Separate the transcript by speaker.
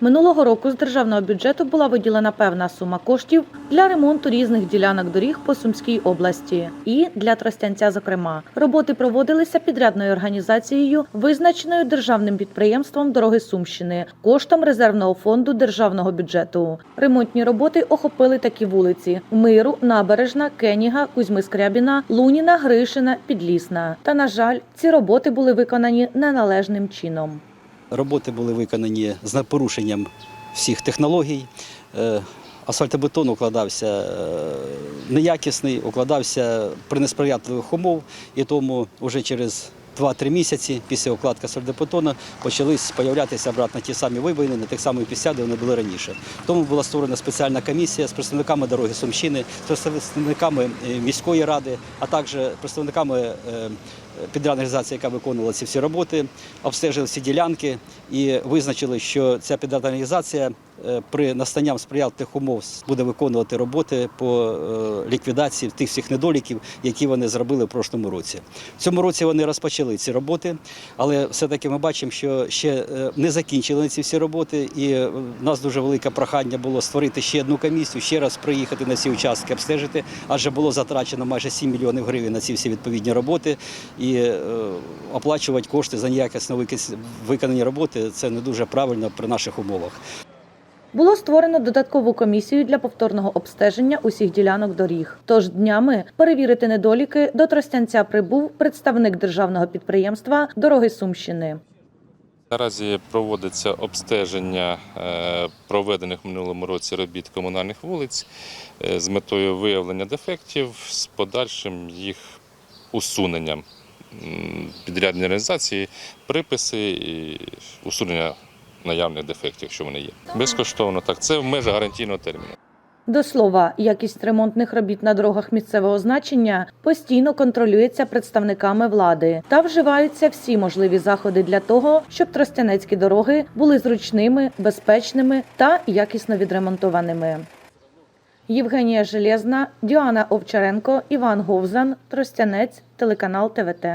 Speaker 1: Минулого року з державного бюджету була виділена певна сума коштів для ремонту різних ділянок доріг по Сумській області і для Тростянця. Зокрема, роботи проводилися підрядною організацією, визначеною державним підприємством Дороги Сумщини коштом резервного фонду державного бюджету. Ремонтні роботи охопили такі вулиці: Миру, Набережна, Кеніга, Кузьми Скрябіна, Луніна, Гришина, Підлісна. Та на жаль, ці роботи були виконані неналежним чином.
Speaker 2: Роботи були виконані з порушенням всіх технологій. Е, Асфальтобетон укладався е, неякісний, укладався при несприятливих умов, і тому вже через 2-3 місяці після укладки асфальтобетону почались з'являтися обратно ті самі вибоїни на тих самих місцях, де вони були раніше. Тому була створена спеціальна комісія з представниками дороги Сумщини, з представниками е, міської ради, а також представниками підрядної організації, яка виконувала ці всі роботи, обстежили всі ділянки і визначили, що ця підрядна організація е, при настанням сприятливих умов буде виконувати роботи по е, ліквідації тих всіх недоліків, які вони зробили в прошлому році. В цьому році вони розпочали ці роботи, але все-таки ми бачимо, що ще е, не закінчили ці всі роботи, і в нас дуже велике прохання було створити ще одну комісію, ще раз приїхати на ці участки, обстежити, адже було затрачено майже 7 мільйонів гривень на ці всі відповідні роботи. І е, оплачувати кошти за неякісно викис- виконані роботи це не дуже правильно при наших умовах.
Speaker 1: Було створено додаткову комісію для повторного обстеження усіх ділянок доріг. Тож днями перевірити недоліки до Тростянця прибув представник державного підприємства Дороги Сумщини.
Speaker 3: Наразі проводиться обстеження е, проведених в минулому році робіт комунальних вулиць е, з метою виявлення дефектів з подальшим їх усуненням підрядні організації, приписи і усунення наявних дефектів, якщо вони є. Безкоштовно так. Це в межах гарантійного терміну.
Speaker 1: До слова, якість ремонтних робіт на дорогах місцевого значення постійно контролюється представниками влади та вживаються всі можливі заходи для того, щоб тростянецькі дороги були зручними, безпечними та якісно відремонтованими. Євгенія Железна, Діана Овчаренко, Іван Говзан, Тростянець, телеканал ТВТ.